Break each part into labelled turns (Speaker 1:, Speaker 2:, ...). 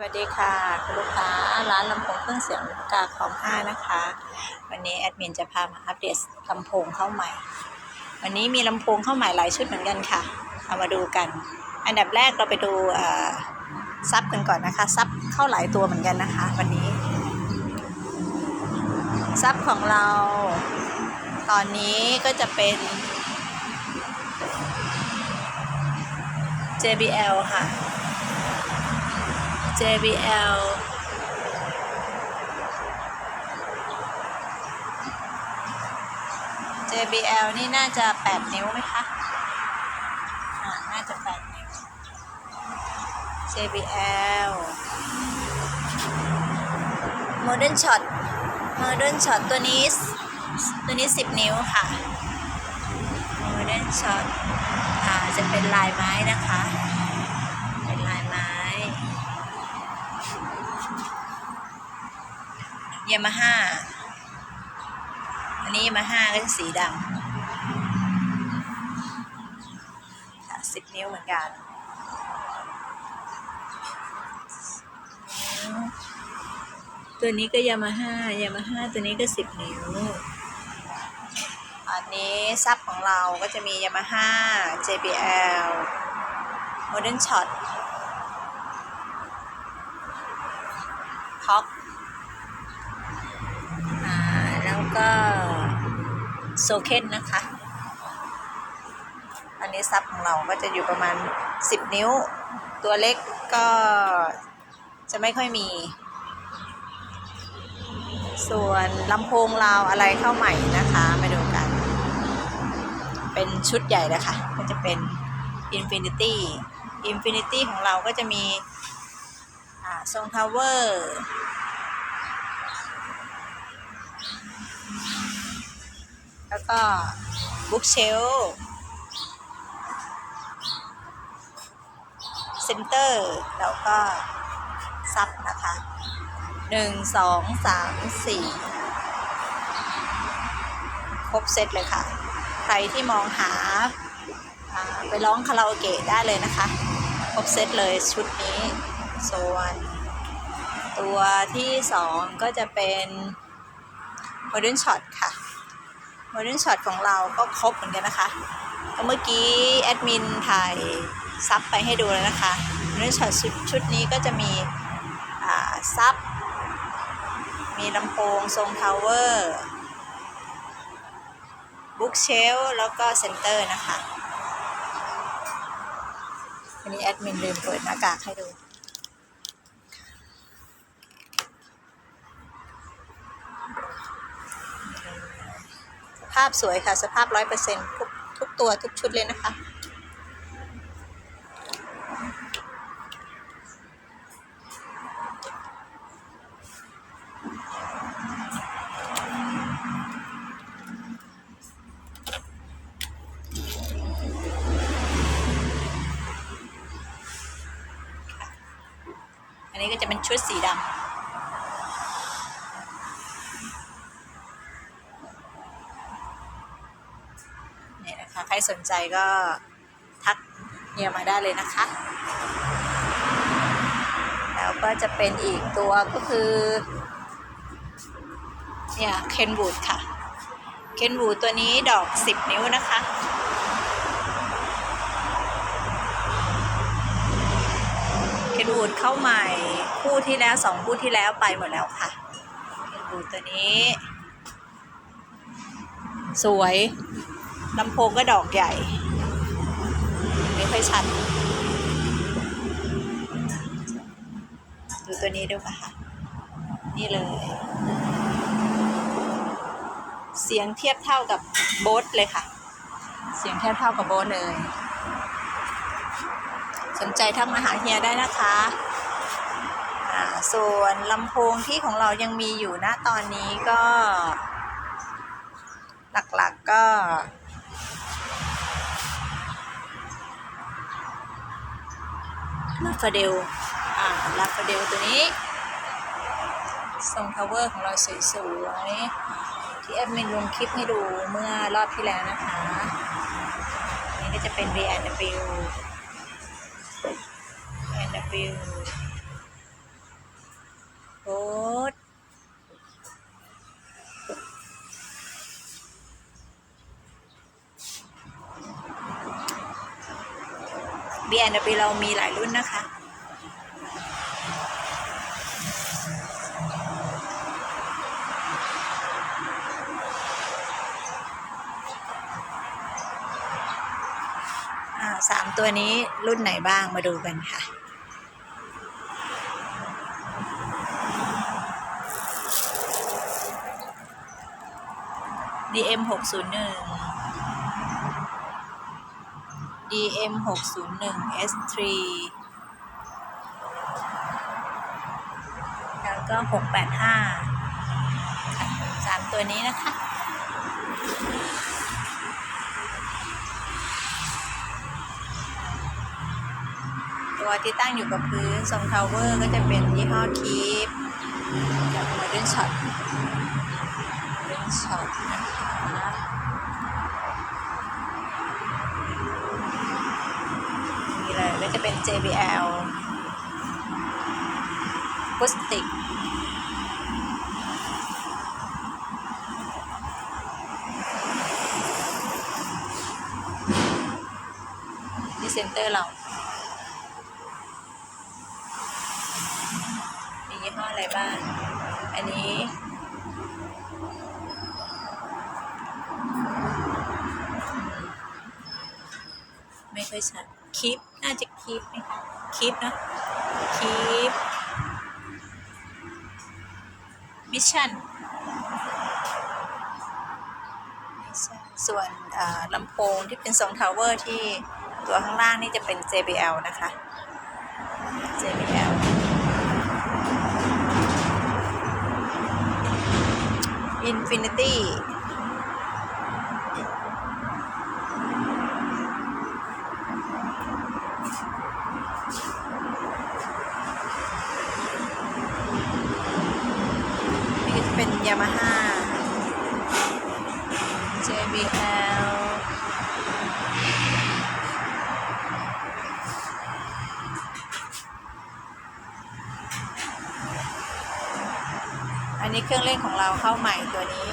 Speaker 1: สวัสดีค่ะคุณลูกค้าร้านลำโพงเครื่องเสียงกาคอม5นะคะ วันนี้แอดมินจะพามาอัปเดตลำโพงเข้าใหม่ วันนี้มีลำโพงเข้าใหม่หลายชุดเหมือนกันค่ะ เอามาดูกัน อันดับแรกเราไปดูซับกันก่อนนะคะซับเข้าหลายตัวเหมือนกันนะคะ วันนี้ซับของเรา ตอนนี้ก็จะเป็น JBL ค่ะ JBL JBL นี่น่าจะ 8 นิ้วไหมคะอ่าน่าจะ 8 นิ้ว JBL Modern Shot Modern Shot ตัวนี้ ตัวนี้ 10 นิ้วค่ะ Modern Shot อ่าจะเป็นลายไม้นะคะ ยามาฮ่าอันนี้ยามาฮ่าก็จะสีดำสิบนิ้วเหมือนกันตัวนี้ก็ยามาฮ่ายามาฮ่าตัวนี้ก็สิบนิ้ว อันนี้ซับของเราก็จะมียามาฮ่า JBL Modern Shot พ็อก อ่า แล้วก็โซเคนนะคะ อันนี้ซับของเราก็จะอยู่ประมาณ 10 นิ้ว ตัวเล็กก็จะไม่ค่อยมี ส่วนลำโพงเราอะไรเข้าใหม่นะคะมาดูกัน เป็นชุดใหญ่เลยค่ะก็จะเป็น Infinity Infinity ของเราก็จะมีทรงทาวเวอร์ แล้วก็บุ๊กเชลเซนเตอร์ แล้วก็ ซับนะคะหนึ่งสองสามสี่ครบเซตเลยค่ะ ใครที่มองหาอ่าไปร้องคาราโอเกะได้เลยนะคะ ครบเซตเลยชุดนี้ ส่วนตัวที่สองก็จะเป็น Modern Shot ค่ะ Modern Shot ของเราก็ครบเหมือนกันนะคะก็เมื่อกี้แอดมินถ่ายซับไปให้ดูแล้วนะคะ Modern Shot ชุดชุดนี้ก็จะมีซับ มีลำโพงทรงทาวเวอร์บุ๊กเชลแล้วก็เซนเตอร์นะคะวันนี้แอดมินลืมเปิดหน้ากากให้ดูาพสวยค่ะ สภาพร้อยเปอร์เซ็นต์ทุกทุกตัวทุกชุดเลยนะคะ อันนี้ก็จะเป็นชุดสีดำ เนี่ยนะคะ ใคร สนใจก็ทักเนียมาได้เลยนะคะ แล้วก็จะเป็นอีกตัวก็คือ เนี่ยเคนบูดค่ะเคนบูดตัวนี้ดอก 10 นิ้วนะคะเคนบูดเข้าใหม่คู่ที่แล้วสองคู่ที่แล้วไปหมดแล้วค่ะเคนบูดตัวนี้ สวย ลำโพงก็ดอกใหญ่ ไม่ค่อยชัด ดูตัวนี้ดูค่ะ นี่เลย เสียงเทียบเท่ากับโบ๊ทเลยค่ะ เสียงเทียบเท่ากับโบ๊ทเลย สนใจทักมาหาเฮียได้นะคะอ่าส่วนลำโพงที่ของเรายังมีอยู่นะตอนนี้ก็ หลักๆก็ ลาฟาเดลอ่าลาฟาเดลตัวนี้ทรงทาวเวอร์ของเราสวยๆที่แอดมินลงคลิปให้ดูเมื่อรอบที่แล้วนะคะ นี่ก็จะเป็น VNW VNW B&W เรามีหลายรุ่นนะคะอ่าสามตัวนี้รุ่นไหนบ้างมาดูกันค่ะ DM หกศูนย์หนึ่ง DM 601 DM 601 S3 แล้วก็ 685ค่ะสามตัวนี้นะคะ ตัวที่ตั้งอยู่กับพื้นทรงทาวเวอร์ก็จะเป็นยี่ห้อคีฟกับโมเดิร์นช็อตโมเดิร์นช็อตนะคะนี่เลยก็จะเป็น JBL พุสติกนี่เซนเตอร์เรา มียี่ห้ออะไรบ้าง อันนี้ไม่ค่อยชัดคลิป คลิปไหมคะคลิปนะคลิปมิชชั่นส่วนลำโพงที่เป็นทรงทาวเวอร์ที่ตัวข้างล่างนี่จะเป็น JBL นะคะ JBL Infinity เป็น Yamaha JBL อันนี้เครื่องเล่นของเราเข้าใหม่ตัวนี้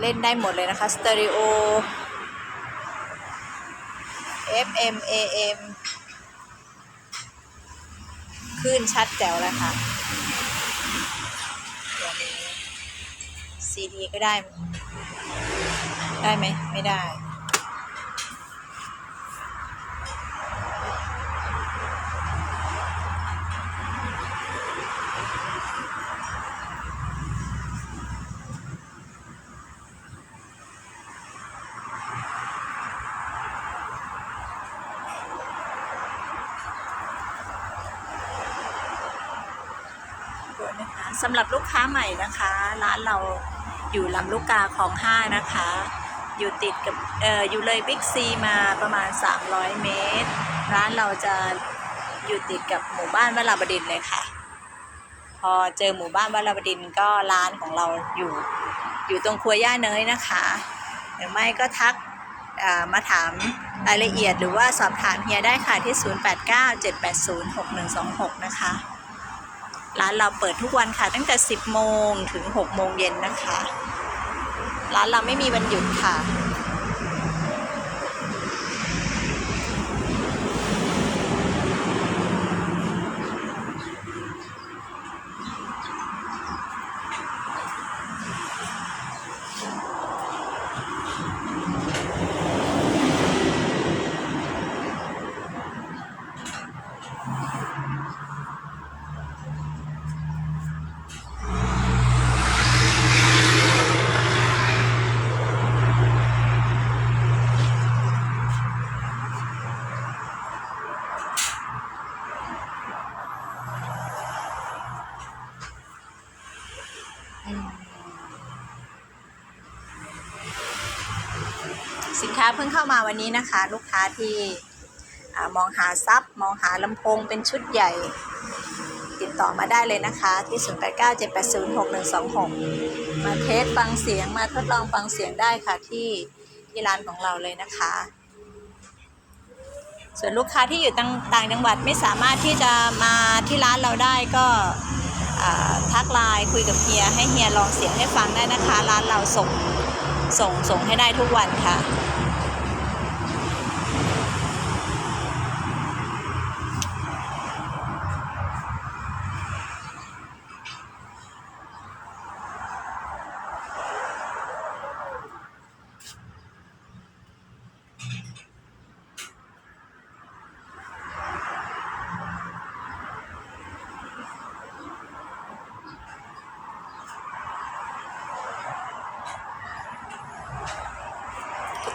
Speaker 1: เล่นได้หมดเลยนะคะ สเตอริโอ FM AM คลื่นชัดแจ๋วเลยค่ะตัวนี้ CD ก็ได้ ได้ไหม ไม่ได้นะคะสำหรับลูกค้าใหม่นะคะ ร้านเรา อยู่ลำลูกกาของห้านะคะ อยู่ติดกับเอ่ออยู่เลยบิ๊กซีมาประมาณ 300 เมตร ร้านเราจะอยู่ติดกับหมู่บ้านวราบดินเลยค่ะ พอเจอหมู่บ้านวราบดินก็ร้านของเราอยู่อยู่ตรงครัวย่าเนยนะคะหรือไม่ก็ทักมาถามรายละเอียดหรือว่าสอบถามเฮียได้ค่ะที่ 0897806126 นะคะ ร้านเราเปิดทุกวันค่ะ ตั้งแต่ 10 โมงถึง 6 โมงเย็นนะคะ ร้านเราไม่มีวันหยุดค่ะ สินค้าเพิ่งเข้ามาวันนี้นะคะ ลูกค้าที่มองหาซับมองหาลำโพงเป็นชุดใหญ่ ติดต่อมาได้เลยนะคะ ที่ 0897806126 มาเทสฟังเสียงมาทดลองฟังเสียงได้ค่ะที่ที่ร้านของเราเลยนะคะ ส่วนลูกค้าที่อยู่ต่างางจังหวัดไม่สามารถที่จะมาที่ร้านเราได้ก็ทักไลน์คุยกับเฮียให้เฮียลองเสียงให้ฟังได้นะคะ ร้านเราส่งส่งส่งให้ได้ทุกวันค่ะ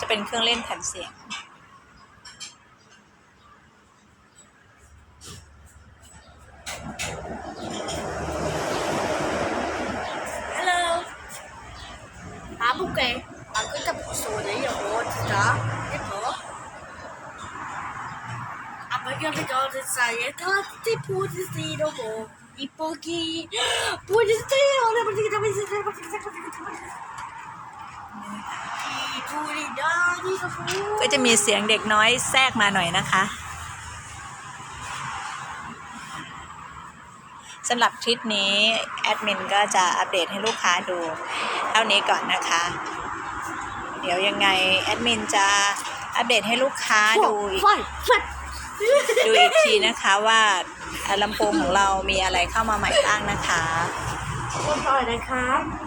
Speaker 1: จะเป็นเครื่องเล่นแผ่นเสียง
Speaker 2: ฮัลโหลอาบุกเกออังกฤษกับโซนนี้ย่งโหดจ้าเด็
Speaker 1: ก
Speaker 2: เหรออันนี้ก็
Speaker 1: จะ
Speaker 2: จะใส่ถ้าที่พูดสิโนโมอีโปกีพูดสิโอ
Speaker 1: เล
Speaker 2: ยมันจะทำให้เสี
Speaker 1: ยงมันจะทำให้ ด็กน้อยแทรกมาหน่อยนะคะสำหรับคลิปนี้แอดมินก็จะอัปเดตให้ลูกค้าดูเท่านี้ก่อนนะคะ เดี๋ยวยังไงแอดมินจะอัปเดตให้ลูกค้าดูอีก
Speaker 2: Fun. Fun.
Speaker 1: ดูอีกทีนะคะว่าลำโพงของเรามีอะไรเข้ามาใหม่บ้างนะคะ
Speaker 2: Fun. Fun. นะครับ